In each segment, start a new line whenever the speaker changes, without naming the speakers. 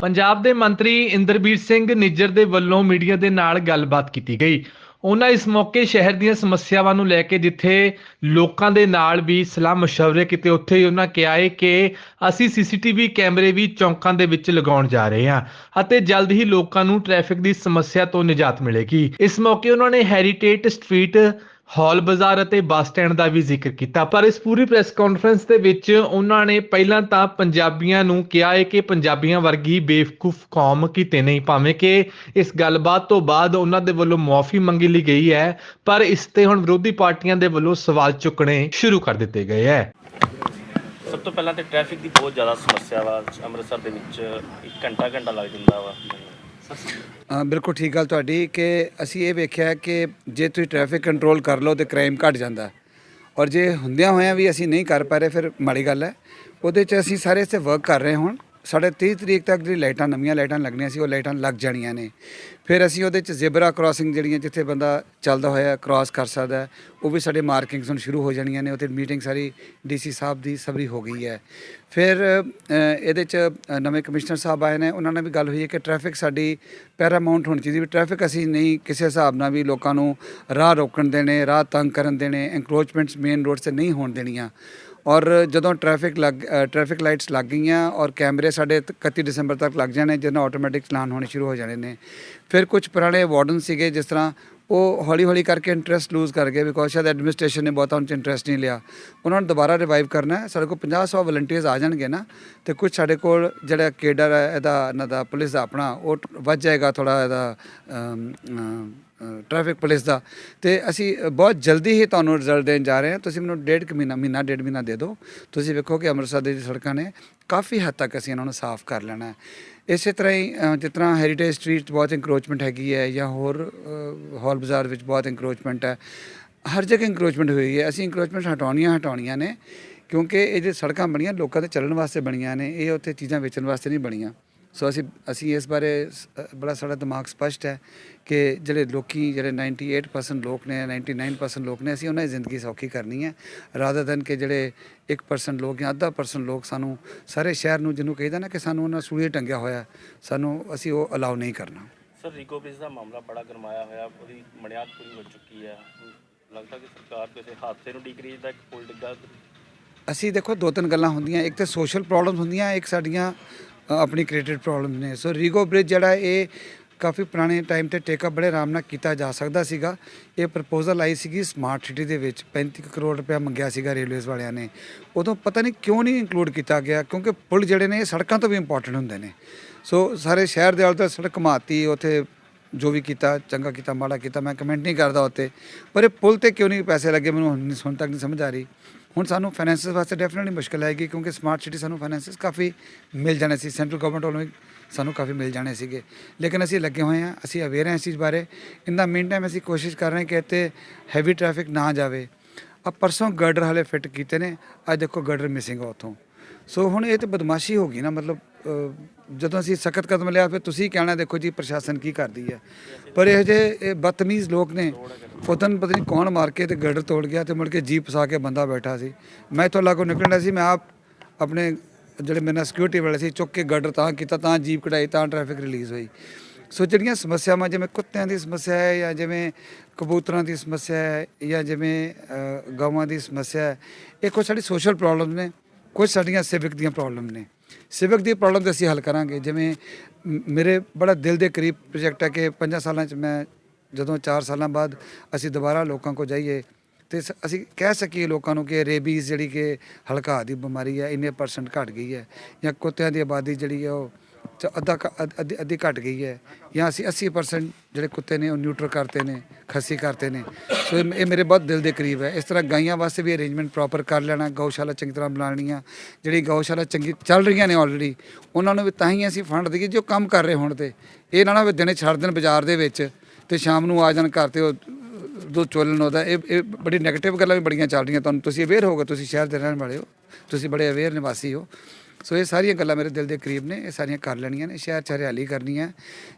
ਪੰਜਾਬ ਦੇ ਮੰਤਰੀ ਇੰਦਰਬੀਰ ਸਿੰਘ ਨਿੱਜਰ ਦੇ ਵੱਲੋਂ ਮੀਡੀਆ ਦੇ ਨਾਲ ਗੱਲਬਾਤ ਕੀਤੀ ਗਈ। ਉਹਨਾਂ ਇਸ ਮੌਕੇ ਸ਼ਹਿਰ ਦੀਆਂ ਸਮੱਸਿਆਵਾਂ ਨੂੰ ਲੈ ਕੇ ਜਿੱਥੇ ਲੋਕਾਂ ਦੇ ਨਾਲ ਵੀ ਸਲਾਹ ਮਸ਼ਵਰੇ ਕੀਤੇ, ਉੱਥੇ ਹੀ ਉਹਨਾਂ ਕਿਹਾ ਹੈ ਕਿ ਅਸੀਂ ਸੀਸੀਟੀਵੀ ਕੈਮਰੇ ਵੀ ਚੌਂਕਾਂ ਦੇ ਵਿੱਚ ਲਗਾਉਣ ਜਾ ਰਹੇ ਹਾਂ ਅਤੇ ਜਲਦ ਹੀ ਲੋਕਾਂ ਨੂੰ ਟ੍ਰੈਫਿਕ ਦੀ ਸਮੱਸਿਆ ਤੋਂ ਨਿਜਾਤ ਮਿਲੇਗੀ। ਇਸ ਮੌਕੇ ਉਹਨਾਂ ਨੇ ਹੈਰੀਟੇਜ ਸਟਰੀਟ ਹਾਲ ਬਾਜ਼ਾਰ ਅਤੇ ਬੱਸ ਸਟੈਂਡ ਦਾ ਵੀ ਜ਼ਿਕਰ ਕੀਤਾ। ਪਰ ਇਸ ਪੂਰੀ ਪ੍ਰੈਸ ਕਾਨਫਰੰਸ ਦੇ ਵਿੱਚ ਉਹਨਾਂ ਨੇ ਪਹਿਲਾਂ ਤਾਂ ਪੰਜਾਬੀਆਂ ਨੂੰ ਕਿਹਾ ਹੈ ਕਿ ਪੰਜਾਬੀਆਂ ਵਰਗੀ ਬੇਵਕੂਫ ਕੌਮ ਕਿਤੇ ਨਹੀਂ, ਭਾਵੇਂ ਕਿ ਇਸ ਗੱਲਬਾਤ ਤੋਂ ਬਾਅਦ ਉਹਨਾਂ ਦੇ ਵੱਲੋਂ ਮੁਆਫੀ ਮੰਗੀ ਲਈ ਗਈ ਹੈ, ਪਰ ਇਸ ਤੇ ਹੁਣ ਵਿਰੋਧੀ ਪਾਰਟੀਆਂ ਦੇ ਵੱਲੋਂ ਸਵਾਲ ਚੁੱਕਣੇ ਸ਼ੁਰੂ ਕਰ ਦਿੱਤੇ ਗਏ ਹੈ।
ਸਭ ਤੋਂ ਪਹਿਲਾਂ ਤੇ ਟ੍ਰੈਫਿਕ ਦੀ ਬਹੁਤ ਜ਼ਿਆਦਾ ਸਮੱਸਿਆ ਵਾ, ਅੰਮ੍ਰਿਤਸਰ ਦੇ ਵਿੱਚ ਇੱਕ ਘੰਟਾ ਘੰਟਾ ਲੱਗ ਜਾਂਦਾ ਵਾ।
ਬਿਲਕੁਲ ਠੀਕ ਗੱਲ ਤੁਹਾਡੀ ਕਿ ਅਸੀਂ ਇਹ ਵੇਖਿਆ ਕਿ ਜੇ ਤੁਸੀਂ ਟ੍ਰੈਫਿਕ ਕੰਟਰੋਲ ਕਰ ਲਓ ਤੇ ਕ੍ਰਾਈਮ ਘਟ ਜਾਂਦਾ ਔਰ ਜੇ ਹੁੰਦਿਆਂ ਹੋਇਆਂ ਵੀ ਅਸੀਂ ਨਹੀਂ ਕਰ ਪਾ ਰਹੇ, ਫਿਰ ਮਾੜੀ ਗੱਲ ਹੈ। ਉਹਦੇ 'ਚ ਅਸੀਂ ਸਾਰੇ ਇਸੇ ਵਰਕ ਕਰ ਰਹੇ ਹੁਣ। ਸਾਡੇ 30 ਤਰੀਕ ਤੱਕ ਜਿਹੜੀ ਲਾਈਟਾਂ, ਨਵੀਆਂ ਲਾਈਟਾਂ ਲੱਗਣੀਆਂ ਸੀ, ਉਹ ਲਾਈਟਾਂ ਲੱਗ ਜਾਣੀਆਂ ਨੇ। ਫਿਰ ਅਸੀਂ ਉਹਦੇ 'ਚ ਜ਼ੈਬਰਾ ਕ੍ਰਾਸਿੰਗ ਜਿਹੜੀਆਂ ਜਿੱਥੇ ਬੰਦਾ ਚੱਲਦਾ ਹੋਇਆ, ਕ੍ਰਾਸ ਕਰ ਸਕਦਾ ਉਹ ਵੀ ਸਾਡੇ ਮਾਰਕਿੰਗਸ ਹੁਣ ਸ਼ੁਰੂ ਹੋ ਜਾਣੀਆਂ ਨੇ। ਉੱਥੇ ਮੀਟਿੰਗ ਸਾਰੀ ਡੀਸੀ ਸਾਹਿਬ ਦੀ ਸਬਰੀ ਹੋ ਗਈ ਹੈ। ਫਿਰ ਇਹਦੇ 'ਚ ਨਵੇਂ ਕਮਿਸ਼ਨਰ ਸਾਹਿਬ ਆਏ ਨੇ। ਉਹਨਾਂ ਨਾਲ ਵੀ ਗੱਲ ਹੋਈ ਹੈ ਕਿ ਟ੍ਰੈਫਿਕ ਸਾਡੀ ਪੈਰਾਮਾਉਂਟ ਹੋਣੀ ਚਾਹੀਦੀ ਵੀ ਟ੍ਰੈਫਿਕ ਅਸੀਂ ਨਹੀਂ ਕਿਸੇ ਹਿਸਾਬ ਨਾਲ ਵੀ ਲੋਕਾਂ ਨੂੰ ਰਾਹ ਰੋਕਣ ਦੇਣੇ, ਰਾਹ ਤੰਗ ਕਰਨ ਦੇਣੇ ਐਂਕਰੋਚਮੈਂਟਸ ਮੇਨ ਰੋਡ ਤੇ ਨਹੀਂ ਹੋਣ ਦੇਣੀਆਂ। ਔਰ ਜਦੋਂ ਟ੍ਰੈਫਿਕ ਲੱਗ ਟ੍ਰੈਫਿਕ ਲਾਈਟਸ ਲੱਗ ਗਈਆਂ ਔਰ ਕੈਮਰੇ ਸਾਡੇ ਤ- 31 ਦਸੰਬਰ ਤੱਕ ਲੱਗ ਜਾਣੇ ਜਿਹਨਾਂ ਆਟੋਮੈਟਿਕ ਚਲਾਨ ਹੋਣੇ ਸ਼ੁਰੂ ਹੋ ਜਾਣੇ ਨੇ। ਫਿਰ ਕੁਝ ਪੁਰਾਣੇ ਵਾਰਡਨ ਸੀਗੇ ਜਿਸ ਤਰ੍ਹਾਂ ਉਹ ਹੌਲੀ ਹੌਲੀ ਕਰਕੇ ਇੰਟਰਸਟ ਲੂਜ਼ ਕਰ ਗਏ ਬਿਕੋਜ਼ ਸ਼ਾਇਦ ਐਡਮਿਨਿਸਟ੍ਰੇਸ਼ਨ ਨੇ ਬਹੁਤਾ ਉਹਨਾਂ 'ਚ ਇੰਟਰਸਟ ਨਹੀਂ ਲਿਆ। ਉਹਨਾਂ ਨੂੰ ਦੁਬਾਰਾ ਰਿਵਾਈਵ ਕਰਨਾ ਹੈ। ਸਾਡੇ ਕੋਲ 50 100 ਵਲੰਟੀਅਰਸ ਆ ਜਾਣਗੇ ਨਾ, ਤੇ ਕੁਝ ਸਾਡੇ ਕੋਲ ਜਿਹੜਾ ਕੇਡਰ ਹੈ, ਇਹਦਾ, ਇਹਨਾਂ ਦਾ ਪੁਲਿਸ ਦਾ ਆਪਣਾ, ਉਹ ਟ- ਵੱਧ ਜਾਏਗਾ ਥੋੜਾ ਇਹਦਾ ਟ੍ਰੈਫਿਕ ਪੁਲਿਸ ਦਾ। ਤੇ ਅਸੀਂ ਬਹੁਤ ਜਲਦੀ ਹੀ ਤੁਹਾਨੂੰ ਰਿਜ਼ਲਟ ਦੇਣ ਜਾ ਰਹੇ ਹਾਂ। ਤੁਸੀਂ ਮੈਨੂੰ ਡੇਢ ਕੁ ਮਹੀਨਾ ਮਹੀਨਾ ਡੇਢ ਮਹੀਨਾ ਦੇ ਦਿਓ। ਤੁਸੀਂ ਵੇਖੋ ਕਿ ਅੰਮ੍ਰਿਤਸਰ ਦੀ ਸੜਕਾਂ ਨੇ ਕਾਫੀ ਹੱਦ ਤੱਕ ਅਸੀਂ ਇਹਨਾਂ ਨੂੰ ਸਾਫ਼ ਕਰ ਲੈਣਾ ਹੈ। ਇਸੇ ਤਰ੍ਹਾਂ ਹੀ ਅ, ਜਿਸ ਤਰ੍ਹਾਂ ਹੈਰੀਟੇਜ ਸਟਰੀਟ 'ਚ ਬਹੁਤ ਇੰਕਰੋਚਮੈਂਟ ਹੈਗੀ ਹੈ ਜਾਂ ਹੋਰ ਹਾਲ ਬਾਜ਼ਾਰ ਵਿੱਚ ਬਹੁਤ ਇੰਕਰੋਚਮੈਂਟ ਹੈ ਹਰ ਜਗ੍ਹਾ ਇੰਕਰੋਚਮੈਂਟ ਹੋਈ ਹੈ। ਅਸੀਂ ਇੰਕਰੋਚਮੈਂਟ ਹਟਾਉਣੀਆਂ ਹਟਾਉਣੀਆਂ ਨੇ ਕਿਉਂਕਿ ਇਹ ਜੇ ਸੜਕਾਂ ਬਣੀਆਂ ਲੋਕਾਂ ਦੇ ਚੱਲਣ ਵਾਸਤੇ ਬਣੀਆਂ ਨੇ ਇਹ ਉੱਥੇ ਚੀਜ਼ਾਂ ਵੇਚਣ ਵਾਸਤੇ ਨਹੀਂ ਬਣੀਆਂ। ਸੋ ਅਸੀਂ ਅਸੀਂ ਇਸ ਬਾਰੇ ਸ- ਬੜਾ ਸਾਡਾ ਦਿਮਾਗ ਸਪਸ਼ਟ ਹੈ ਕਿ ਜਿਹੜੇ ਲੋਕੀ ਜਿਹੜੇ 98% ਲੋਕ ਨੇ 99% ਲੋਕ ਨੇ ਅਸੀਂ ਉਹਨਾਂ ਦੀ ਜ਼ਿੰਦਗੀ ਸੌਖੀ ਕਰਨੀ ਹੈ ਰਾਦਰ ਦਨ ਕਿ ਜਿਹੜੇ 1% ਲੋਕ ਜਾਂ ਅੱਧਾ ਪਰਸੈਂਟ ਲੋਕ ਸਾਨੂੰ ਸਾਰੇ ਸ਼ਹਿਰ ਨੂੰ ਜਿਹਨੂੰ ਕਹਿੰਦਾ ਨਾ ਕਿ ਸਾਨੂੰ ਉਹਨਾਂ ਸੂਏ ਟੰਗਿਆ ਹੋਇਆ ਸਾਨੂੰ ਅਸੀਂ ਉਹ ਅਲਾਉ ਨਹੀਂ ਕਰਨਾ।
ਸਰ ਰੀਕੋ ਬ੍ਰਿਜ ਦਾ ਮਾਮਲਾ ਬੜਾ ਗਰਮਾਇਆ ਹੋਇਆ ਉਹਦੀ ਮਣਿਆਦ ਪੂਰੀ ਹੋ ਚੁੱਕੀ ਹੈ। ਲੱਗਦਾ ਕਿ ਸਰਕਾਰ ਕਿਸੇ ਹਾਦਸੇ ਨੂੰ ਡੀਕ ਰਹੀ ਹੈ ਤਾਂ ਇੱਕ ਪੁਲ ਡਿੱਗਾ।
ਅਸੀਂ ਦੇਖੋ ਦੋ ਤਿੰਨ ਗੱਲਾਂ ਹੁੰਦੀਆਂ ਇੱਕ ਤੇ ਸੋਸ਼ਲ ਪ੍ਰੋਬਲਮਸ ਹੁੰਦੀਆਂ ਇੱਕ ਸਾਡੀਆਂ ਆਪਣੀ ਕ੍ਰੀਏਟਿਡ ਪ੍ਰੋਬਲਮ ਨੇ। ਸੋ ਰੀਗੋ ਬ੍ਰਿਜ ਜਿਹੜਾ ਇਹ ਕਾਫੀ ਪੁਰਾਣੇ ਟਾਈਮ ਤੇ ਟੇਕਅਪ ਬੜੇ ਆਰਾਮ ਨਾਲ ਕੀਤਾ ਜਾ ਸਕਦਾ ਸੀਗਾ। ਇਹ ਪ੍ਰਪੋਜ਼ਲ ਆਈ ਸੀਗੀ ਸਮਾਰਟ ਸਿਟੀ ਦੇ ਵਿੱਚ 35 ਕੁ ਕਰੋੜ ਰੁਪਇਆ ਮੰਗਿਆ ਸੀਗਾ ਰੇਲਵੇਜ਼ ਵਾਲਿਆਂ ਨੇ। ਉਦੋਂ ਪਤਾ ਨਹੀਂ ਕਿਉਂ ਨਹੀਂ ਇਨਕਲੂਡ ਕੀਤਾ ਗਿਆ, ਕਿਉਂਕਿ ਪੁਲ ਜਿਹੜੇ ਨੇ ਇਹ ਸੜਕਾਂ ਤੋਂ ਵੀ ਇੰਪੋਰਟੈਂਟ ਹੁੰਦੇ ਨੇ। ਸੋ ਸਾਰੇ ਸ਼ਹਿਰ ਦੇ ਆਲੇ ਤਾਂ ਸੜਕ ਘੁਮਾਤੀ, ਉੱਥੇ ਜੋ ਵੀ ਕੀਤਾ, ਚੰਗਾ ਕੀਤਾ, ਮਾੜਾ ਕੀਤਾ, ਮੈਂ ਕਮੈਂਟ ਨਹੀਂ ਕਰਦਾ ਉੱਤੇ। ਪਰ ਇਹ ਪੁਲ ਤੇ ਕਿਉਂ ਨਹੀਂ ਪੈਸੇ ਲੱਗੇ, ਮੈਨੂੰ ਹੁਣ ਹੁਣ ਤੱਕ ਨਹੀਂ ਸਮਝ ਆ ਰਹੀ। ਹੁਣ ਸਾਨੂੰ ਫਾਈਨੈਂਸਿਸ ਵਾਸਤੇ ਡੈਫੀਨਿਟਲੀ ਮੁਸ਼ਕਲ ਆਏਗੀ ਕਿਉਂਕਿ ਸਮਾਰਟ ਸਿਟੀ ਸਾਨੂੰ ਫਾਈਨੈਂਸਿਸ ਕਾਫੀ ਮਿਲ ਜਾਣੇ ਸੀ। ਸੈਂਟਰਲ ਗਵਰਨਮੈਂਟ ਵੱਲੋਂ ਵੀ ਸਾਨੂੰ ਕਾਫੀ ਮਿਲ ਜਾਣੇ ਸੀਗੇ। ਲੇਕਿਨ ਅਸੀਂ ਲੱਗੇ ਹੋਏ ਹਾਂ, ਅਸੀਂ ਅਵੇਅਰ ਹਾਂ ਇਸ ਚੀਜ਼ ਬਾਰੇ। ਇਨ ਦਾ ਮੀਨ ਟਾਈਮ ਅਸੀਂ ਕੋਸ਼ਿਸ਼ ਕਰ ਰਹੇ ਕਿ ਇੱਥੇ ਹੈਵੀ ਟ੍ਰੈਫਿਕ ਨਾ ਜਾਵੇ। ਆ ਪਰਸੋਂ ਗਰਡਰ ਹਲੇ ਫਿੱਟ ਕੀਤੇ ਨੇ ਅੱਜ ਦੇਖੋ ਗਰਡਰ ਮਿਸਿੰਗ ਆ ਉੱਥੋਂ। ਸੋ ਹੁਣ ਇਹ ਤੇ ਬਦਮਾਸ਼ੀ ਹੋ ਗਈ ਨਾ, ਮਤਲਬ ਜਦੋਂ ਅਸੀਂ ਸਖਤ ਕਦਮ ਲਿਆ ਫਿਰ ਤੁਸੀਂ ਕਹਿਣਾ ਦੇਖੋ ਜੀ ਪ੍ਰਸ਼ਾਸਨ ਕੀ ਕਰਦੀ ਹੈ। ਪਰ ਇਹ ਜੇ ਇਹ ਬਦਤਮੀਜ਼ ਲੋਕ ਨੇ ਉਦੋਂ ਪਤਾ ਨਹੀਂ ਕੌਣ ਮਾਰ ਕੇ ਤੇ ਗਰਡਰ ਤੋੜ ਗਿਆ ਤੇ ਮੁੜ ਕੇ ਜੀਪ ਫਸਾ ਕੇ ਬੰਦਾ ਬੈਠਾ ਸੀ। ਮੈਂ ਇੱਥੋਂ ਲਾਗੋਂ ਨਿਕਲਣਾ ਸੀ ਮੈਂ ਆਪ ਆਪਣੇ ਜਿਹੜੇ ਮੇਰੇ ਨਾਲ ਸਿਕਿਉਰਿਟੀ ਵਾਲੇ ਸੀ ਚੁੱਕ ਕੇ ਗਰਡਰ ਤਾਂ ਕੀਤਾ ਤਾਂ ਜੀਪ ਕਢਾਈ ਤਾਂ ਟ੍ਰੈਫਿਕ ਰਿਲੀਜ਼ ਹੋਈ। ਸੋ ਜਿਹੜੀਆਂ ਸਮੱਸਿਆਵਾਂ ਜਿਵੇਂ ਕੁੱਤਿਆਂ ਦੀ ਸਮੱਸਿਆ ਹੈ ਜਾਂ ਜਿਵੇਂ ਕਬੂਤਰਾਂ ਦੀ ਸਮੱਸਿਆ ਹੈ ਜਾਂ ਜਿਵੇਂ ਅ, ਦੀ ਸਮੱਸਿਆ ਹੈ ਇਹ ਕੁਝ ਸਾਡੀ ਸੋਸ਼ਲ ਪ੍ਰੋਬਲਮ ਨੇ ਕੁਝ ਸਾਡੀਆਂ ਸਿਵਿਕ ਦੀਆਂ ਪ੍ਰੋਬਲਮ ਨੇ। ਸਿਵਕ ਦੀ ਪ੍ਰੋਬਲਮ ਤੇ ਅਸੀਂ ਹੱਲ ਕਰਾਂਗੇ। ਜਿਵੇਂ ਮੇਰੇ ਬੜਾ ਦਿਲ ਦੇ ਕਰੀਬ ਪ੍ਰੋਜੈਕਟ ਹੈ ਕਿ 5 ਸਾਲਾਂ ਚ ਮੈਂ ਜਦੋਂ 4 ਸਾਲਾਂ ਬਾਅਦ ਅਸੀਂ ਦੁਬਾਰਾ ਲੋਕਾਂ ਕੋ ਜਾਈਏ, ਤੇ ਸ- ਅਸੀਂ ਕਹਿ ਸਕੀਏ ਲੋਕਾਂ ਨੂੰ ਕਿ ਰੇਬੀਜ਼ ਜਿਹੜੀ ਕਿ ਹਲਕਾ ਦੀ ਬਿਮਾਰੀ ਹੈ, ਇੰਨੇ ਪਰਸੈਂਟ ਘਟ ਗਈ ਹੈ ਜਾਂ ਕੁੱਤਿਆਂ ਦੀ ਆਬਾਦੀ ਜਿਹੜੀ ਹੈ ਉਹ ਚ- ਅੱਧਾ ਘ- ਅੱਧ- ਅੱਧੀ ਅੱਧੀ ਘਟ ਗਈ ਹੈ। ਜਾਂ ਅਸੀਂ 80% ਜਿਹੜੇ ਕੁੱਤੇ ਨੇ, ਉਹ ਨਿਊਟਰ ਕਰਤੇ ਨੇ, ਖੱਸੀ ਕਰਤੇ ਨੇ। ਸੋ ਇਹ ਇਹ ਮੇਰੇ ਬਹੁਤ ਦਿਲ ਦੇ ਕਰੀਬ ਹੈ। ਇਸ ਤਰ੍ਹਾਂ ਗਾਈਆਂ ਵਾਸਤੇ ਵੀ ਅਰੇਂਜਮੈਂਟ ਪ੍ਰੋਪਰ ਕਰ ਲੈਣਾ, ਗਊਸ਼ਾਲਾ ਚੰਗੀ ਤਰ੍ਹਾਂ ਬਣਾਉਣੀਆਂ। ਜਿਹੜੀ ਗਊਸ਼ਾਲਾ ਚੰਗੀ ਚੱਲ ਰਹੀਆਂ ਨੇ ਆਲਰੇਡੀ ਉਹਨਾਂ ਨੂੰ ਵੀ ਤਾਂ ਹੀ ਅਸੀਂ ਫੰਡ ਦਈਏ ਜੋ ਕੰਮ ਕਰ ਰਹੇ ਹੋਣ ਤੇ। ਇਹ ਨਾ ਨਾ ਵੀ ਦਿਨੇ ਛੱਡ ਦੇਣ ਬਾਜ਼ਾਰ ਦੇ ਵਿੱਚ ਤੇ ਸ਼ਾਮ ਨੂੰ ਆ ਜਾਣ ਘਰ ਤੇ ਉਹ ਦੋ ਚੋਲਨ ਉਹਦਾ। ਇਹ ਇਹ ਬੜੀ ਨੈਗੇਟਿਵ ਗੱਲਾਂ ਵੀ ਬੜੀਆਂ ਚੱਲ ਰਹੀਆਂ। ਤੁਹਾਨੂੰ ਤੁਸੀਂ ਅਵੇਅਰ ਹੋਗੇ ਤੁਸੀਂ ਸ਼ਹਿਰ ਦੇ ਰਹਿਣ ਵਾਲੇ ਹੋ। ਤੁਸੀਂ ਬੜੇ ਅਵੇਅਰ ਨਿਵਾਸੀ ਹੋ। ਸੋ ਇਹ ਸਾਰੀਆਂ ਗੱਲਾਂ ਮੇਰੇ ਦਿਲ ਦੇ ਕਰੀਬ ਨੇ, ਇਹ ਸਾਰੀਆਂ ਕਰ ਲੈਣੀਆਂ ਨੇ ਸ਼ਹਿਰ 'ਚ ਹਰਿਆਲੀ ਕਰਨੀ ਹੈ,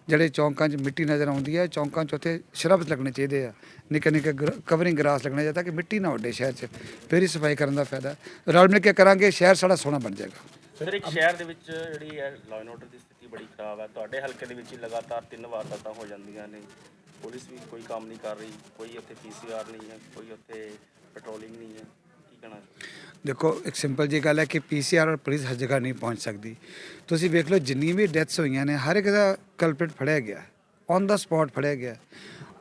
ਜਿਹੜੇ ਚੌਂਕਾਂ 'ਚ ਮਿੱਟੀ ਨਜ਼ਰ ਆਉਂਦੀ ਹੈ, ਚੌਂਕਾਂ 'ਚ ਉੱਥੇ ਸ਼ਰਬਸ ਲੱਗਣੇ ਚਾਹੀਦੇ ਆ, ਨਿੱਕੇ ਨਿੱਕੇ ਕਵਰਿੰਗ ਗਰਾਸ ਲੱਗਣਾ ਚਾਹੀਦਾ ਕਿ ਮਿੱਟੀ ਨਾ ਉੱਡੇ ਸ਼ਹਿਰ 'ਚ, ਫਿਰ ਹੀ ਸਫ਼ਾਈ ਕਰਨ ਦਾ ਫਾਇਦਾ। ਰਲ ਮਿਲ ਕੇ ਕਰਾਂਗੇ, ਸ਼ਹਿਰ ਸਾਡਾ ਸੋਹਣਾ ਬਣ ਜਾਏਗਾ।
ਸਰ, ਇੱਕ ਸ਼ਹਿਰ ਦੇ ਵਿੱਚ ਜਿਹੜੀ ਹੈ ਲਾਅ ਐਂਡ ਆਰਡਰ ਦੀ ਸਥਿਤੀ ਬੜੀ ਖਰਾਬ ਹੈ, ਤੁਹਾਡੇ ਹਲਕੇ ਦੇ ਵਿੱਚ ਹੀ ਲਗਾਤਾਰ ਤਿੰਨ ਵਾਰਦਾਤਾਂ ਹੋ ਜਾਂਦੀਆਂ ਨੇ, ਪੁਲਿਸ ਵੀ ਕੋਈ ਕੰਮ ਨਹੀਂ ਕਰ ਰਹੀ, ਕੋਈ ਉੱਥੇ ਪੀਸੀਆਰ ਨਹੀਂ ਹੈ, ਕੋਈ ਉੱਥੇ ਪੈਟਰੋਲਿੰਗ ਨਹੀਂ ਹੈ। ਕਹਿਣਾ
ਦੇਖੋ, ਇੱਕ ਸਿੰਪਲ ਜੀ ਗੱਲ ਹੈ ਕਿ ਪੀਸੀਆਰ ਔਰ ਪੁਲਿਸ ਹਰ ਜਗ੍ਹਾ ਨਹੀਂ ਪਹੁੰਚ ਸਕਦੀ। ਤੁਸੀਂ ਵੇਖ ਲਓ ਜਿੰਨੀ ਵੀ ਡੈਥਸ ਹੋਈਆਂ ਨੇ, ਹਰ ਇੱਕ ਦਾ ਕਲਪਰੇਟ ਫੜਿਆ ਗਿਆ। ਔਨ ਦਾ ਸਪੌਟ ਫੜਿਆ ਗਿਆ।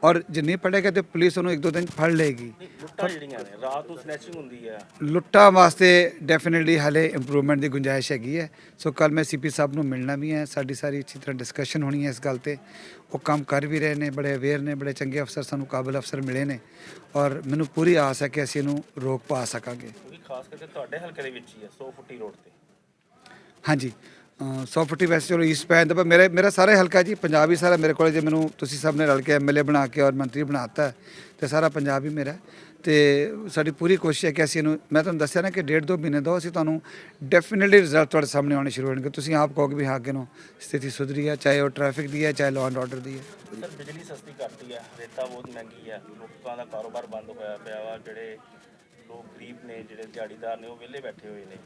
ਔਰ ਜੇ ਨਹੀਂ ਗਿਆ ਤੇ ਪੁਲਿਸ ਉਹਨੂੰ ਇੱਕ ਦੋ ਦਿਨ ਫੜ ਲਏਗੀ।
ਲੁੱਟਾਂ ਜਿਹੜੀਆਂ ਨੇ ਰਾਤ ਨੂੰ ਸਨੈਚਿੰਗ ਹੁੰਦੀ ਹੈ
ਲੁੱਟਾਂ ਵਾਸਤੇ ਡੈਫੀਨਿਟਲੀ ਹਲੇ ਇੰਪਰੂਵਮੈਂਟ ਦੀ ਗੁੰਜਾਇਸ਼ ਹੈਗੀ ਹੈ। ਸੋ ਕੱਲ ਮੈਂ ਸੀਪੀ ਸਾਹਿਬ ਨੂੰ ਮਿਲਣਾ ਵੀ ਹੈ ਸਾਡੀ ਸਾਰੀ ਅੱਛੀ ਤਰ੍ਹਾਂ ਡਿਸਕਸ਼ਨ ਹੋਣੀ ਹੈ ਇਸ ਗੱਲ ਤੇ। ਉਹ ਕੰਮ ਕਰ ਵੀ ਰਹੇ ਨੇ ਬੜੇ ਅਵੇਅਰ ਨੇ ਬੜੇ ਚੰਗੇ ਅਫਸਰ ਸਾਨੂੰ ਕਾਬਲ ਅਫਸਰ ਮਿਲੇ ਨੇ। ਔਰ ਮੈਨੂੰ ਪੂਰੀ ਆਸ ਹੈ ਕਿ ਅਸੀਂ ਇਹਨੂੰ ਰੋਕ ਪਾ ਸਕਾਂਗੇ।
ਖਾਸ ਕਰਕੇ ਤੁਹਾਡੇ ਹਲਕੇ ਦੇ ਵਿੱਚ ਹੀ ਹੈ 100 ਫੁੱਟੀ ਰੋਡ ਤੇ।
ਹਾਂਜੀ। ਅ, 100 ਫੁੱਟੀ ਵੈਸੇ ਚਲੋ ਈਸਟ ਪੈ ਜਾਂਦਾ ਪਰ ਮੇਰੇ ਮੇਰਾ ਸਾਰੇ ਹਲਕਾ ਜੀ ਪੰਜਾਬ ਹੀ ਸਾਰਾ ਮੇਰੇ ਕੋਲ ਜੇ ਮੈਨੂੰ ਤੁਸੀਂ ਸਭ ਨੇ ਰਲ ਕੇ ਐਮਐਲਏ ਬਣਾ ਕੇ ਔਰ ਮੰਤਰੀ ਬਣਾਤਾ ਤੇ ਸਾਰਾ ਪੰਜਾਬ ਹੀ ਮੇਰਾ। ਹੈ। ਤੇ ਸਾਡੀ ਪੂਰੀ ਕੋਸ਼ਿਸ਼ ਹੈ ਕਿ ਅਸੀਂ ਇਹਨੂੰ ਮੈਂ ਤੁਹਾਨੂੰ ਦੱਸਿਆ ਨਾ ਕਿ ਡੇਢ ਦੋ ਮਹੀਨੇ ਦੋ ਅਸੀਂ ਤੁਹਾਨੂੰ ਡੈਫੀਨਿਟਲੀ ਰਿਜ਼ਲਟ ਤੁਹਾਡੇ ਸਾਹਮਣੇ ਆਉਣੇ ਸ਼ੁਰੂ ਹੋਣਗੇ। ਤੁਸੀਂ ਆਪ ਕਹੋਗੇ ਵੀ ਹਾਂ ਅੱਗੇ ਨੂੰ ਸਥਿਤੀ ਸੁਧਰੀ ਹੈ ਚਾਹੇ ਉਹ ਟ੍ਰੈਫਿਕ ਦੀ ਹੈ ਚਾਹੇ ਲਾਅ ਐਂਡ ਆਰਡਰ ਦੀ ਹੈ।
ਸਰ ਬਿਜਲੀ ਸਸਤੀ ਕਰਤੀ ਹੈ ਰੇਤਾ ਬਹੁਤ ਮਹਿੰਗੀ ਹੈ ਲੋਕਾਂ ਦਾ ਕਾਰੋਬਾਰ ਬੰਦ ਹੋਇਆ ਪਿਆ ਵਾ ਜਿਹੜੇ ਲੋਕ ਗਰੀਬ ਨੇ ਜਿਹੜੇ ਦਿਹਾੜੀਦਾਰ ਨੇ ਉਹ ਵਿਹਲੇ ਬੈਠੇ ਹੋਏ ਨੇ।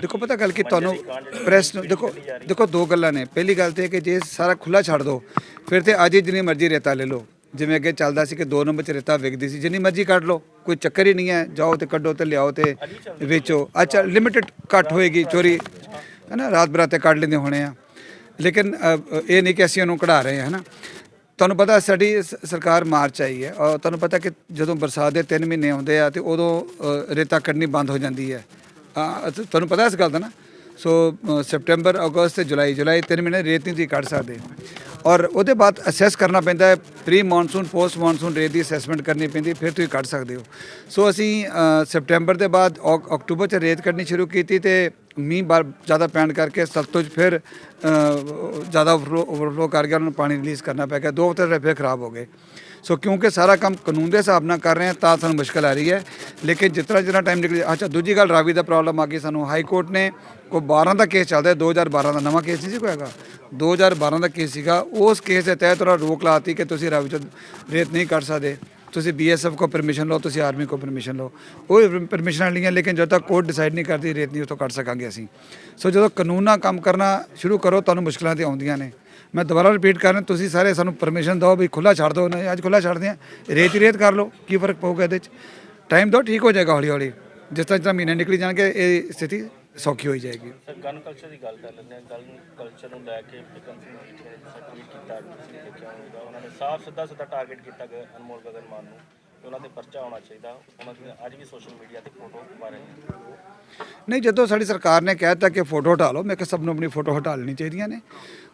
ਦੇਖੋ, ਪਤਾ ਗੱਲ ਕਿ, ਤੁਹਾਨੂੰ ਪ੍ਰੈਸ ਨੂੰ, ਦੇਖੋ ਦੇਖੋ, ਦੋ ਗੱਲਾਂ ਨੇ। ਪਹਿਲੀ ਗੱਲ ਤੇ ਕਿ ਜੇ ਸਾਰਾ ਖੁੱਲਾ ਛੱਡ ਦੋ, ਫਿਰ ਤੇ ਅੱਜ ਹੀ ਜਿੰਨੀ ਮਰਜ਼ੀ ਰੇਤਾ ਲੈ ਲਓ। ਜਿਵੇਂ ਅੱਗੇ ਚੱਲਦਾ ਸੀ ਕਿ ਦੋ ਨੰਬਰ 'ਚ ਰੇਤਾ ਵਿਕਦੀ ਸੀ, ਜਿੰਨੀ ਮਰਜ਼ੀ ਕੱਢ ਲਓ, ਕੋਈ ਚੱਕਰ ਹੀ ਨਹੀਂ ਹੈ। ਜਾਓ ਤੇ ਕੱਢੋ ਤੇ ਲਿਆਓ ਤੇ ਵੇਚੋ। ਅੱਛਾ ਲਿਮਿਟਿਡ ਕੱਟ ਹੋਏਗੀ ਚੋਰੀ ਹੈ ਨਾ ਰਾਤ ਬਰਾਤੇ ਕੱਢ ਲੈਂਦੇ ਹੋਣੇ ਆ। ਲੇਕਿਨ ਇਹ ਨਹੀਂ ਕਿ ਅਸੀਂ ਉਹਨੂੰ ਕਢਾ ਰਹੇ ਹਾਂ ਹੈ ਨਾ ਤੁਹਾਨੂੰ ਪਤਾ ਸਾਡੀ ਸਰਕਾਰ ਮਾਰਚ ਆਈ ਹੈ। ਔਰ ਤੁਹਾਨੂੰ ਪਤਾ ਕਿ ਜਦੋਂ ਬਰਸਾਤ ਦੇ 3 ਮਹੀਨੇ ਆਉਂਦੇ ਆ ਤੇ ਉਦੋਂ ਰੇਤਾ ਕੱਢਣੀ ਬੰਦ ਹੋ ਜਾਂਦੀ ਹੈ। ਤੁਹਾਨੂੰ ਪਤਾ ਇਸ ਗੱਲ ਦਾ ਨਾ? ਸੋ ਸੈਪਟੈਂਬਰ ਅਗਸਤ ਤੇ ਜੁਲਾਈ ਜੁਲਾਈ ਤਿੰਨ ਮਹੀਨੇ ਰੇਤ ਨਹੀਂ ਤੁਸੀਂ ਕੱਢ ਸਕਦੇ। ਔਰ ਉਹਦੇ ਬਾਅਦ ਅਸੈਸ ਕਰਨਾ ਪੈਂਦਾ ਹੈ ਪ੍ਰੀ ਮੌਨਸੂਨ ਪੋਸਟ ਮੌਨਸੂਨ ਰੇਤ ਦੀ ਅਸੈਸਮੈਂਟ ਕਰਨੀ ਪੈਂਦੀ ਫਿਰ ਤੁਸੀਂ ਕੱਢ ਸਕਦੇ ਹੋ। ਸੋ ਅਸੀਂ ਸੈਪਟੈਂਬਰ ਦੇ ਬਾਅਦ ਔਕ- ਅਕਤੂਬਰ ਚ ਰੇਤ ਕੱਢਣੀ ਸ਼ੁਰੂ ਕੀਤੀ ਤੇ ਮੀਂਹ ਬਾਰ ਜ਼ਿਆਦਾ ਪੈਣ ਕਰਕੇ ਸਤਲੁਜ ਫਿਰ ਜ਼ਿਆਦਾ ਓਵਰਫਲੋ ਕਰ ਗਿਆ ਉਹਨਾਂ ਨੂੰ ਪਾਣੀ ਰਿਲੀਜ਼ ਕਰਨਾ ਪੈ ਗਿਆ। ਦੋ ਹਫ਼ਤੇ ਫਿਰ ਖਰਾਬ ਹੋ ਗਏ। ਸੋ ਕਿਉਂਕਿ ਸਾਰਾ ਕੰਮ ਕਾਨੂੰਨ ਦੇ ਹਿਸਾਬ ਨਾਲ ਕਰ ਰਹੇ ਹਾਂ ਤਾਂ ਸਾਨੂੰ ਮੁਸ਼ਕਲ ਆ ਰਹੀ ਹੈ। ਲੇਕਿਨ ਜਿਤਨਾ ਜਿਤਨਾ ਟਾਈਮ ਨਿਕਲ ਅੱਛਾ ਦੂਜੀ ਗੱਲ ਰਾਵੀ ਦਾ ਪ੍ਰੋਬਲਮ ਆ ਗਈ ਸਾਨੂੰ। ਹਾਈ ਕੋਰਟ ਨੇ ਕੋਈ 12 ਦਾ ਕੇਸ ਚੱਲਦਾ ਹੈ, 2012 ਦਾ ਨਵਾਂ ਕੇਸ ਨਹੀਂ ਸੀ ਕੋਈ ਹੈਗਾ? 2012 ਦਾ ਕੇਸ ਸੀਗਾ। ਉਸ ਕੇਸ ਦੇ ਤਹਿਤ ਉਹਨਾਂ ਰੋਕ ਲਾਤੀ ਕਿ ਤੁਸੀਂ ਰਾਵੀ ਚੋਂ ਰੇਤ ਨਹੀਂ ਕੱਢ ਸਕਦੇ। ਤੁਸੀਂ ਬੀਐਸਐਫ ਕੋ ਪਰਮਿਸ਼ਨ ਲਓ, ਤੁਸੀਂ ਆਰਮੀ ਕੋ ਪਰਮਿਸ਼ਨ ਲਓ। ਉਹ ਪਰਮਿਸ਼ਨਾਂ ਲਈਆਂ ਲੇਕਿਨ ਜਦੋਂ ਤੱਕ ਕੋਰਟ ਡਿਸਾਈਡ ਨਹੀਂ ਕਰਦੀ, ਰੇਤ ਨਹੀਂ ਉਤੋਂ ਕੱਢ ਸਕਾਂਗੇ ਅਸੀਂ। ਸੋ ਜਦੋਂ ਕਾਨੂੰਨ ਨਾਲ ਕੰਮ ਕਰਨਾ ਸ਼ੁਰੂ ਕਰੋ, ਤੁਹਾਨੂੰ ਮੁਸ਼ਕਲਾਂ ਤੇ ਆਉਂਦੀਆਂ ਨੇ। ਮੈਂ ਦੁਬਾਰਾ ਰਿਪੀਟ ਕਰ ਰਿਹਾ, ਤੁਸੀਂ ਸਾਰੇ ਸਾਨੂੰ ਪਰਮਿਸ਼ਨ ਦਿਓ ਵੀ ਖੁੱਲਾ ਛੱਡ ਦਿਓ ਨਾ ਅੱਜ ਖੁੱਲਾ ਛੱਡਦੇ ਆ ਰੇਤ ਹੀ ਰੇਤ ਕਰ ਲਓ, ਕੀ ਫ਼ਰਕ ਪਊਗਾ ਇਹਦੇ 'ਚ? ਟਾਈਮ ਦਿਓ, ਠੀਕ ਹੋ ਜਾਏਗਾ ਹੌਲੀ ਹੌਲੀ ਜਿਸ ਤਰ੍ਹਾਂ ਜਿਸ ਤਰ੍ਹਾਂ ਮਹੀਨੇ ਨਿਕਲੀ ਜਾਣਗੇ, ਇਹ ਸਥਿਤੀ ਸੌਖੀ ਹੋਈ ਜਾਏਗੀ।
ਸਰ ਗਨ ਕਲਚਰ ਦੀ ਗੱਲ ਕਰ ਲੈਂਦੇ ਹਾਂ। ਗਨ ਕਲਚਰ ਨੂੰ ਲੈ ਕੇ ਸਿੰਘ ਮਜੀਠੀਆ ਨੇ ਟਵੀਟ ਕੀਤਾ ਤੁਸੀਂ ਦੇਖਿਆ ਹੋਵੇਗਾ। ਉਹਨਾਂ ਨੇ ਸਾਫ਼ ਸਿੱਧਾ ਸਿੱਧਾ ਟਾਰਗੇਟ ਕੀਤਾ ਗਿਆ ਅਨਮੋਲ ਗਗਨ ਮਾਨ ਨੂੰ ਕਿ ਉਹਨਾਂ ਤੇ ਪਰਚਾ ਹੋਣਾ ਚਾਹੀਦਾ। ਉਹਨਾਂ ਦੀ ਅੱਜ ਵੀ ਸੋਸ਼ਲ ਮੀਡੀਆ ਤੇ ਫੋਟੋ ਨੇ
ਨਹੀਂ ਜਦੋਂ ਸਾਡੀ ਸਰਕਾਰ ਨੇ ਕਹਿ ਦਿੱਤਾ ਕਿ ਫੋਟੋ ਹਟਾ ਲਓ ਮੈਂ ਕਿਹਾ ਸਭ ਨੂੰ ਆਪਣੀ ਫੋਟੋ ਹਟਾ ਲੈਣੀ ਚਾਹੀਦੀਆਂ ਨੇ।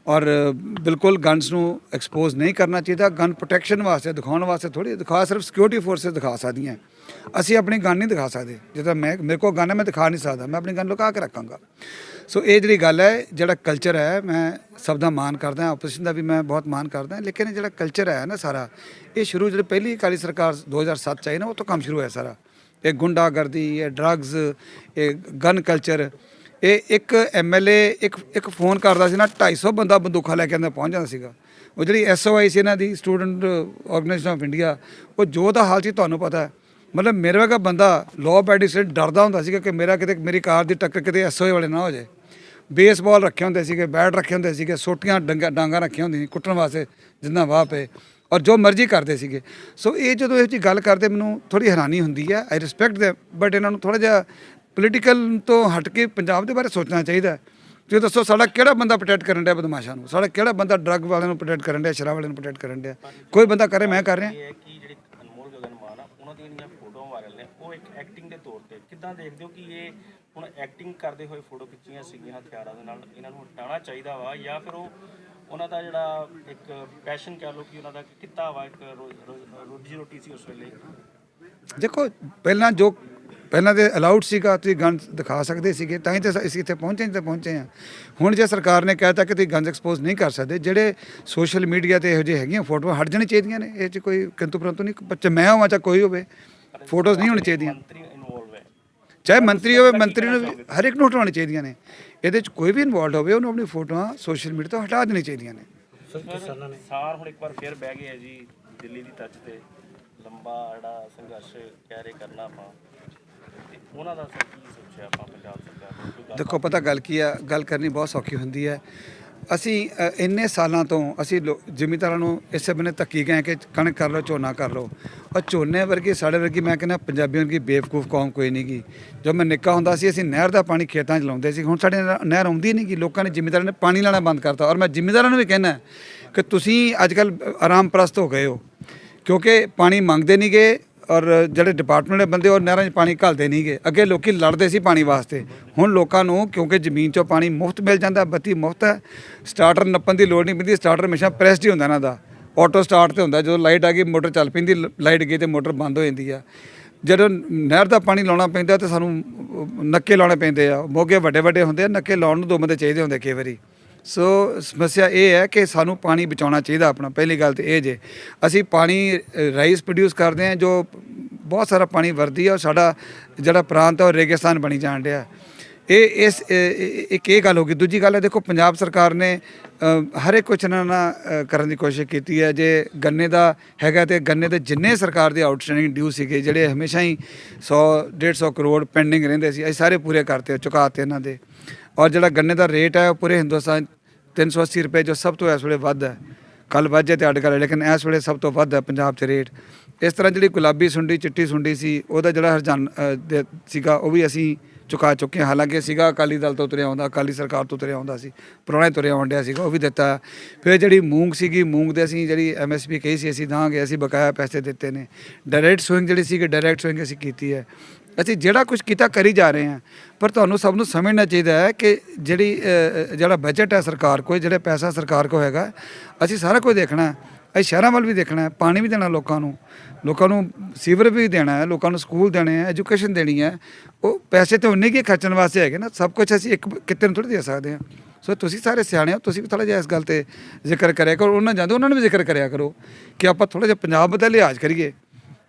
ਔਰ ਬਿਲਕੁਲ ਗਨਸ ਨੂੰ ਐਕਸਪੋਜ਼ ਨਹੀਂ ਕਰਨਾ ਚਾਹੀਦਾ ਗਨ ਪ੍ਰੋਟੈਕਸ਼ਨ ਵਾਸਤੇ, ਦਿਖਾਉਣ ਵਾਸਤੇ ਥੋੜੀ ਦਿਖਾ ਸਿਰਫ ਸਿਕਿਉਰਿਟੀ ਫੋਰਸਸ ਦਿਖਾ ਸਕਦੀਆਂ। ਅਸੀਂ ਆਪਣੀ ਗਨ ਨਹੀਂ ਦਿਖਾ ਸਕਦੇ। ਜਦੋਂ ਮੈਂ, ਮੇਰੇ ਕੋਲ ਗਨ ਹੈ, ਮੈਂ ਦਿਖਾ ਨਹੀਂ ਸਕਦਾ। ਮੈਂ ਆਪਣੀ ਗਨ ਲੁਕਾ ਕੇ ਰੱਖਾਂਗਾ। ਸੋ ਇਹ ਜਿਹੜੀ ਗੱਲ ਹੈ, ਜਿਹੜਾ ਕਲਚਰ ਹੈ, ਮੈਂ ਸਭ ਦਾ ਮਾਣ ਕਰਦਾ ਆਪੋਜੀਸ਼ਨ ਦਾ ਵੀ ਮੈਂ ਬਹੁਤ ਮਾਣ ਕਰਦਾ ਲੇਕਿਨ ਇਹ ਜਿਹੜਾ ਕਲਚਰ ਹੈ ਨਾ ਸਾਰਾ, ਇਹ ਸ਼ੁਰੂ ਜਿਹੜੀ ਪਹਿਲੀ ਅਕਾਲੀ ਸਰਕਾਰ 2007 ਚ ਆਈ ਨਾ, ਉਹ ਤੋਂ ਕੰਮ ਸ਼ੁਰੂ ਹੋਇਆ ਸਾਰਾ। ਇਹ ਗੁੰਡਾਗਰਦੀ, ਇਹ ਡਰੱਗਸ ਇਹ ਗਨ ਕਲਚਰ ਇਹ ਇੱਕ ਐਮਐਲਏ ਇੱਕ ਇੱਕ ਫੋਨ ਕਰਦਾ ਸੀ ਨਾ 250 ਬੰਦਾ ਬੰਦੂਕਾਂ ਲੈ ਕੇ ਅੰਦਰ ਪਹੁੰਚ ਜਾਂਦਾ ਸੀਗਾ। ਉਹ ਜਿਹੜੀ ਐਸਓਆਈ ਸੀ ਇਹਨਾਂ ਦੀ ਸਟੂਡੈਂਟ ਆਰਗੇਨਾਈਜੇਸ਼ਨ ਆਫ ਇੰਡੀਆ ਉਹ ਜੋ ਦਾ ਹਾਲ ਸੀ ਤੁਹਾਨੂੰ ਪਤਾ ਹੈ। ਮਤਲਬ ਮੇਰੇ ਵਰਗਾ ਬੰਦਾ ਲਾਅ ਪੈਡਿਸਟ ਡਰਦਾ ਹੁੰਦਾ ਸੀਗਾ ਕਿ ਮੇਰਾ ਕਿਤੇ, ਮੇਰੀ ਕਾਰ ਦੀ ਟੱਕਰ ਕਿਤੇ ਐਸਓਆਈ ਵਾਲੇ ਨਾ ਹੋ ਜਾਏ। ਬੇਸਬਾਲ ਰੱਖੇ ਹੁੰਦੇ ਸੀਗੇ ਬੈਟ ਰੱਖੇ ਹੁੰਦੇ ਸੀਗੇ, ਸੋਟੀਆਂ, ਡੰਗਾ, ਡਾਂਗਾ ਰੱਖੀਆਂ ਹੁੰਦੀਆਂ ਸੀ ਕੁੱਟਣ ਵਾਸਤੇ, ਜਿੰਨਾ ਵਾਹ ਪਏ। ਔਰ ਜੋ ਮਰਜ਼ੀ ਕਰਦੇ ਸੀਗੇ। ਸੋ ਇਹ ਜਦੋਂ ਇਹ ਜੀ ਗੱਲ ਕਰਦੇ, ਮੈਨੂੰ ਥੋੜੀ ਹੈਰਾਨੀ ਹੁੰਦੀ ਹੈ ਆਈ ਰਿਸਪੈਕਟ ਦੇ ਬਟ ਇਹਨਾਂ ਨੂੰ ਥੋੜਾ ਜਿਹਾ ਪੋਲੀਟੀਕਲ ਤੋਂ ਹਟ ਕੇ ਪੰਜਾਬ ਦੇ ਬਾਰੇ ਸੋਚਣਾ ਚਾਹੀਦਾ ਤੁਸੀਂ ਦੱਸੋ ਸਾਡਾ ਕਿਹੜਾ ਬੰਦਾ ਪ੍ਰੋਟੈਕਟ ਕਰਨ ਡਿਆ ਬਦਮਾਸ਼ਾਂ ਨੂੰ? ਸਾਡਾ ਕਿਹੜਾ ਬੰਦਾ ਡਰੱਗ ਵਾਲਿਆਂ ਨੂੰ ਪ੍ਰੋਟੈਕਟ ਕਰਨ ਡਿਆ ਸ਼ਰਾਬ ਵਾਲਿਆਂ ਨੂੰ ਪ੍ਰੋਟੈਕਟ ਕਰਨ ਡਿਆ? ਕੋਈ ਬੰਦਾ ਕਰੇ ਮੈਂ ਕਰ ਰਿਹਾ।
ਕਿ ਜਿਹੜੇ ਅਨਮੋਲ ਗਗਨ ਮਾਨ ਆ ਉਹਨਾਂ ਦੀਆਂ ਜਿਹੜੀਆਂ ਫੋਟੋਆਂ ਵਾਇਰਲ ਨੇ ਉਹ ਇੱਕ ਐਕਟਿੰਗ ਦੇ ਤੌਰ ਤੇ ਕਿੱਦਾਂ ਦੇਖਦੇ ਹੋ ਕਿ ਇਹ ਹੁਣ ਐਕਟਿੰਗ ਕਰਦੇ ਹੋਏ ਫੋਟੋ ਖਿੱਚੀਆਂ ਸੀਗੀਆਂ ਹਥਿਆਰਾਂ ਦੇ ਨਾਲ ਇਹਨਾਂ ਨੂੰ ਹਟਾਉਣਾ ਚਾਹੀਦਾ ਵਾ ਜਾਂ ਫਿਰ ਉਹ ਉਹਨਾਂ ਦਾ ਜਿਹੜਾ ਇੱਕ ਪੈਸ਼ਨ ਕਹਿ ਲਓ ਕਿ ਉਹਨਾਂ ਦਾ ਕਿੱਤਾ ਵਾ ਇੱਕ ਰੋਜੀ ਰੋਟੀ ਸੀ ਉਸ ਵੇਲੇ?
ਦੇਖੋ ਪਹਿਲਾਂ ਜੋ ਪਹਿਲਾਂ ਤੇ ਅਲਾਉਡ ਸੀਗਾ ਤੁਸੀਂ ਗਨ ਦਿਖਾ ਸਕਦੇ ਸੀਗੇ ਤਾਂ ਹੀ ਤੇ ਅਸੀਂ ਇੱਥੇ ਪਹੁੰਚੇ ਤੇ ਪਹੁੰਚੇ ਆ ਹੁਣ ਜੇ ਸਰਕਾਰ ਨੇ ਕਹਿਤਾ ਕਿ ਤੁਸੀਂ ਗਨਸ ਐਕਸਪੋਜ਼ ਨਹੀਂ ਕਰ ਸਕਦੇ ਜਿਹੜੇ ਸੋਸ਼ਲ ਮੀਡੀਆ ਤੇ ਇਹੋ ਜਿਹੇ ਹੈਗੀਆਂ ਫੋਟੋਆਂ ਹਟ ਜਾਣੀ ਚਾਹੀਦੀਆਂ ਨੇ ਇਹ ਚ ਕੋਈ ਕਿੰਤੂ ਪਰੰਤੂ ਨਹੀਂ ਬੱਚੇ ਮੈਂ ਹੋਵਾਂ ਚਾਹੇ ਕੋਈ ਹੋਵੇ ਫੋਟੋਜ਼ ਨਹੀਂ ਹੋਣੀ ਚਾਹੀਦੀਆਂ।
ਇਨਵੋਲਵ
ਚਾਹੇ ਮੰਤਰੀ ਹੋਵੇ ਮੰਤਰੀ ਨੂੰ ਵੀ ਹਰ ਇੱਕ ਨੂੰ ਹਟਾਉਣੀ ਚਾਹੀਦੀਆਂ ਨੇ। ਇਹਦੇ ਚ ਕੋਈ ਵੀ ਇਨਵੋਲਡ ਹੋਵੇ ਉਹਨੂੰ ਆਪਣੀ ਫੋਟੋਆਂ ਸੋਸ਼ਲ ਮੀਡੀਆ ਤੋਂ ਹਟਾ ਦੇਣੀ ਚਾਹੀਦੀਆਂ ਨੇ।
ਸਰ ਸਾਰ ਹੁਣ ਇੱਕ ਵਾਰ ਫੇਰ ਬਹਿ ਗਏ ਆ ਜੀ ਦਿੱਲੀ ਦੀ ਟੱਚ ਤੇ। ਲੰਬਾ ਜਿਹੜਾ ਸੰਘਰਸ਼ ਕਹਿ ਰਹੇ ਕਰਨਾ ਆਪਾਂ। ਤੇ ਉਹਨਾਂ ਦਾ ਸਰ ਕੀ ਸੋਚਿਆ ਆਪਾਂ ਪੰਜਾਬ ਸਰਕਾਰ ਨੇ ਕੋਈ ਗੱਲ
ਦੇਖੋ ਪਤਾ ਗੱਲ ਕੀ ਆ ਗੱਲ ਕਰਨੀ ਬਹੁਤ ਸੌਖੀ ਹੁੰਦੀ ਹੈ। ਅਸੀਂ ਅ, ਇੰਨੇ ਸਾਲਾਂ ਤੋਂ ਅਸੀਂ ਲੋ- ਜ਼ਿਮੀਂਦਾਰਾਂ ਨੂੰ ਇਸੇ ਬੰਨੇ ਧੱਕੀ ਗਏ ਕਿ ਕਣਕ ਕਰ ਲਓ ਝੋਨਾ ਕਰ ਲਓ। ਔਰ ਝੋਨੇ ਵਰਗੀ ਸਾਡੇ ਵਰਗੀ ਮੈਂ ਕਹਿੰਦਾ ਪੰਜਾਬੀਆਂ ਵਰਗੀ ਬੇਵਕੂਫ ਕੌਮ ਕੋਈ ਨਹੀਂ ਗੀ। ਜਦੋਂ ਮੈਂ ਨਿੱਕਾ ਹੁੰਦਾ ਸੀ ਅਸੀਂ ਨਹਿਰ ਦਾ ਪਾਣੀ ਖੇਤਾਂ 'ਚ ਲਾਉਂਦੇ ਸੀ। ਹੁਣ ਸਾਡੇ ਨਹਿ- ਨਹਿਰ ਆਉਂਦੀ ਨਹੀਂ ਗੀ। ਲੋਕਾਂ ਨੇ ਜ਼ਿਮੀਂਦਾਰਾਂ ਨੇ ਪਾਣੀ ਲਾਣਾ ਬੰਦ ਕਰਤਾ। ਔਰ ਮੈਂ ਜ਼ਿਮੀਂਦਾਰਾਂ ਨੂੰ ਵੀ ਕਹਿਣਾ ਕਿ ਤੁਸੀਂ ਅੱਜ ਕੱਲ ਆਰਾਮ ਪ੍ਰਸਤ ਹੋ ਗਏ ਹੋ। ਕਿਉਂਕਿ ਪਾਣੀ ਮੰਗਦੇ ਨਹੀਂ ਗਏ ਔਰ ਜਿਹੜੇ ਡਿਪਾਰਟਮੈਂਟ ਦੇ ਬੰਦੇ, ਉਹ ਨਹਿਰਾਂ 'ਚ ਪਾਣੀ ਘੱਲਦੇ ਨਹੀਂਗੇ ਅੱਗੇ ਲੋਕੀ ਲੜਦੇ ਸੀ ਪਾਣੀ ਵਾਸਤੇ। ਹੁਣ ਲੋਕਾਂ ਨੂੰ, ਕਿਉਂਕਿ ਜ਼ਮੀਨ 'ਚੋਂ ਪਾਣੀ ਮੁਫਤ ਮਿਲ ਜਾਂਦਾ, ਬੱਤੀ ਮੁਫਤ ਹੈ ਸਟਾਰਟਰ ਨੱਪਣ ਦੀ ਲੋੜ ਨਹੀਂ ਪੈਂਦੀ ਸਟਾਰਟਰ ਹਮੇਸ਼ਾ ਪ੍ਰੈਸਡ ਹੀ ਹੁੰਦਾ ਇਹਨਾਂ ਦਾ। ਆਟੋ ਸਟਾਰਟ ਤੇ ਹੁੰਦਾ, ਜਦੋਂ ਲਾਈਟ ਆ ਗਈ, ਮੋਟਰ ਚੱਲ ਪੈਂਦੀ ਲਾਈਟ ਗਈ ਤੇ ਮੋਟਰ ਬੰਦ ਹੋ ਜਾਂਦੀ ਆ। ਜਦੋਂ ਨਹਿਰ ਦਾ ਪਾਣੀ ਲਾਉਣਾ ਪੈਂਦਾ ਤੇ ਸਾਨੂੰ ਨੱਕੇ ਲਾਉਣੇ ਪੈਂਦੇ ਆ। ਮੋਗੇ ਵੱਡੇ ਵੱਡੇ ਹੁੰਦੇ ਆ, ਨੱਕੇ ਲਾਉਣ ਨੂੰ ਦੋ ਬੰਦੇ ਚਾਹੀਦੇ ਹੁੰਦੇ ਕਈ ਵਾਰੀ। ਸੋ ਸਮੱਸਿਆ ਇਹ ਹੈ ਕਿ ਸਾਨੂੰ ਪਾਣੀ ਬਚਾਉਣਾ ਚਾਹੀਦਾ ਆਪਣਾ। ਪਹਿਲੀ ਗੱਲ ਤੇ ਇਹ ਜੇ, ਅਸੀਂ ਪਾਣੀ ਰਾਈਸ ਪ੍ਰੋਡਿਊਸ ਕਰਦੇ ਹਾਂ, ਜੋ ਬਹੁਤ ਸਾਰਾ ਪਾਣੀ ਵਰਦੀ ਹੈ ਔਰ ਸਾਡਾ ਜਿਹੜਾ ਪ੍ਰਾਂਤ ਹੈ ਉਹ ਰੇਗਿਸਤਾਨ ਬਣੀ ਜਾਣ ਰਿਹਾ ਇਹ ਇਸ ਇੱਕ ਇਹ ਗੱਲ ਹੋ ਗਈ। ਦੂਜੀ ਗੱਲ ਹੈ, ਦੇਖੋ, ਪੰਜਾਬ ਸਰਕਾਰ ਨੇ ਹਰ ਇੱਕ ਕੁਛ ਨਾ ਨਾ ਕਰਨ ਦੀ ਕੋਸ਼ਿਸ਼ ਕੀਤੀ ਹੈ। ਜੇ ਗੰਨੇ ਦਾ ਹੈਗਾ ਤੇ ਗੰਨੇ ਦੇ ਜਿੰਨੇ ਸਰਕਾਰ ਦੇ ਆਊਟਸਟੈਂਡਿੰਗ ਡਿਊ ਸੀਗੇ, ਜਿਹੜੇ ਹਮੇਸ਼ਾ ਹੀ 100 150 ਕਰੋੜ ਪੈਂਡਿੰਗ ਰਹਿੰਦੇ ਸੀ, ਅਸੀਂ ਸਾਰੇ ਪੂਰੇ ਕਰਤੇ ਚੁਕਾਤੇ ਇਹਨਾਂ ਦੇ। ਔਰ ਜਿਹੜਾ ਗੰਨੇ ਦਾ ਰੇਟ ਹੈ ਉਹ ਪੂਰੇ ਹਿੰਦੁਸਤਾਨ 380 ਰੁਪਏ ਜੋ ਸਭ ਤੋਂ ਇਸ ਵੇਲੇ ਵੱਧ ਹੈ। ਕੱਲ ਵਾਜੇ ਤੇ ਅੱਡ ਕਰ ਲੇਕਿਨ ਇਸ ਵੇਲੇ ਸਭ ਤੋਂ ਵੱਧ ਹੈ ਪੰਜਾਬ 'ਚ ਰੇਟ। ਇਸ ਤਰ੍ਹਾਂ ਜਿਹੜੀ ਗੁਲਾਬੀ ਸੁੰਡੀ, ਚਿੱਟੀ ਸੁੰਡੀ ਸੀ, ਉਹਦਾ ਜਿਹੜਾ ਹਰਜਾਨ ਦੇ- ਸੀਗਾ, ਉਹ ਵੀ ਅਸੀਂ ਚੁਕਾ ਚੁੱਕੇ ਹਾਂ। ਹਾਲਾਂਕਿ ਸੀਗਾ, ਅਕਾਲੀ ਦਲ ਤੋਂ ਤੁਰਿਆ ਆਉਂਦਾ, ਅਕਾਲੀ ਸਰਕਾਰ ਤੋਂ ਤੁਰਿਆ ਆਉਂਦਾ ਸੀ, ਪੁਰਾਣੇ ਤੁਰਿਆ ਆਉਂਦਿਆ ਸੀਗਾ, ਉਹ ਵੀ ਦਿੱਤਾ। ਫਿਰ ਜਿਹੜੀ ਮੂੰਗ ਸੀਗੀ, ਮੂੰਗ ਦੇ ਅਸੀਂ ਜਿਹੜੀ ਐਮਐਸਪੀ ਕਹੀ ਸੀ, ਅਸੀਂ ਦਾਂਗੇ, ਅਸੀਂ ਬਕਾਇਆ ਪੈਸੇ ਦਿੱਤੇ ਨੇ। ਡਾਇਰੈਕਟ ਸਵਿੰਗ ਜਿਹੜੀ ਸੀਗੀ ਡਾਇਰੈਕਟ ਸਵਿੰਗ ਅਸੀਂ ਕੀਤੀ ਹੈ। ਅਸੀਂ ਜਿਹੜਾ ਕੁਝ ਕੀਤਾ ਕਰੀ ਜਾ ਰਹੇ ਹਾਂ। ਪਰ ਤੁਹਾਨੂੰ ਸਭ ਨੂੰ ਸਮਝਣਾ ਚਾਹੀਦਾ ਹੈ ਕਿ ਜਿਹੜੀ ਜਿਹੜਾ ਬਜਟ ਹੈ ਸਰਕਾਰ ਕੋਲ, ਜਿਹੜਾ ਪੈਸਾ ਸਰਕਾਰ ਕੋਲ ਹੈਗਾ, ਅਸੀਂ ਸਾਰਾ ਕੁਝ ਦੇਖਣਾ ਹੈ। ਅਸੀਂ ਸ਼ਹਿਰਾਂ ਵੱਲ ਵੀ ਦੇਖਣਾ ਹੈ, ਪਾਣੀ ਵੀ ਦੇਣਾ ਲੋਕਾਂ ਨੂੰ। ਲੋਕਾਂ ਨੂੰ ਸੀਵਰ ਵੀ ਦੇਣਾ ਹੈ, ਲੋਕਾਂ ਨੂੰ ਸਕੂਲ ਦੇਣੇ ਹੈ ਐਜੂਕੇਸ਼ਨ ਦੇਣੀ ਹੈ। ਉਹ ਪੈਸੇ ਤੇ ਉਨੇ ਕੀ ਖਰਚਣ ਵਾਸਤੇ ਹੈਗੇ ਨਾ, ਸਭ ਕੁਝ ਅਸੀਂ ਇੱਕ ਕਿਤੇ ਨੂੰ ਥੋੜੀ ਦੇ ਸਕਦੇ ਹਾਂ। ਸੋ ਤੁਸੀਂ ਸਾਰੇ ਸਿਆਣੇ ਹੋ, ਤੁਸੀਂ ਵੀ ਥੋੜਾ ਜਿਹਾ ਇਸ ਗੱਲ ਤੇ ਜ਼ਿਕਰ ਕਰਿਆ ਕਰੋ ਉਹਨਾਂ ਜਾਂਦੇ, ਉਹਨਾਂ ਨੂੰ ਵੀ ਜ਼ਿਕਰ ਕਰਿਆ ਕਰੋ ਕਿ ਆਪਾਂ ਥੋੜਾ ਜਿਹਾ ਪੰਜਾਬ ਦਾ ਲਿਹਾਜ਼ ਕਰੀਏ।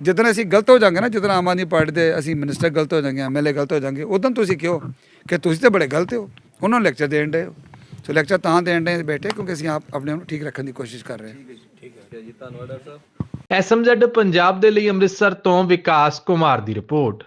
ਜਦੋਂ ਅਸੀਂ ਗਲਤ ਹੋ ਜਾਾਂਗੇ ਨਾ ਜਦੋਂ ਆਮ ਆਦਮੀ ਪਾਰਟੀ ਦੇ ਅਸੀਂ ਮਿਨਿਸਟਰ ਗਲਤ ਹੋ ਜਾਾਂਗੇ ਐਮਐਲਏ ਗਲਤ ਹੋ ਜਾਾਂਗੇ ਉਦੋਂ ਤੁਸੀਂ ਕਿਉਂ? ਕਿ ਤੁਸੀਂ ਤਾਂ ਬੜੇ ਗਲਤ ਹੋ। ਉਹਨਾਂ ਨੂੰ ਲੈਕਚਰ ਦੇਣ ਦੇ ਹੋ। ਸੋ ਲੈਕਚਰ ਤਾਂ ਦੇਣ ਦੇ ਬੈਠੇ ਕਿਉਂਕਿ ਅਸੀਂ ਆਪ ਆਪਣੇ ਆਪ ਨੂੰ ਠੀਕ ਰੱਖਣ ਦੀ ਕੋਸ਼ਿਸ਼ ਕਰ ਰਹੇ ਹਾਂ।
ਐਸਐਮਜ਼ੈਡ ਪੰਜਾਬ ਦੇ ਲਈ ਅੰਮ੍ਰਿਤਸਰ ਤੋਂ ਵਿਕਾਸ ਕੁਮਾਰ ਦੀ ਰਿਪੋਰਟ।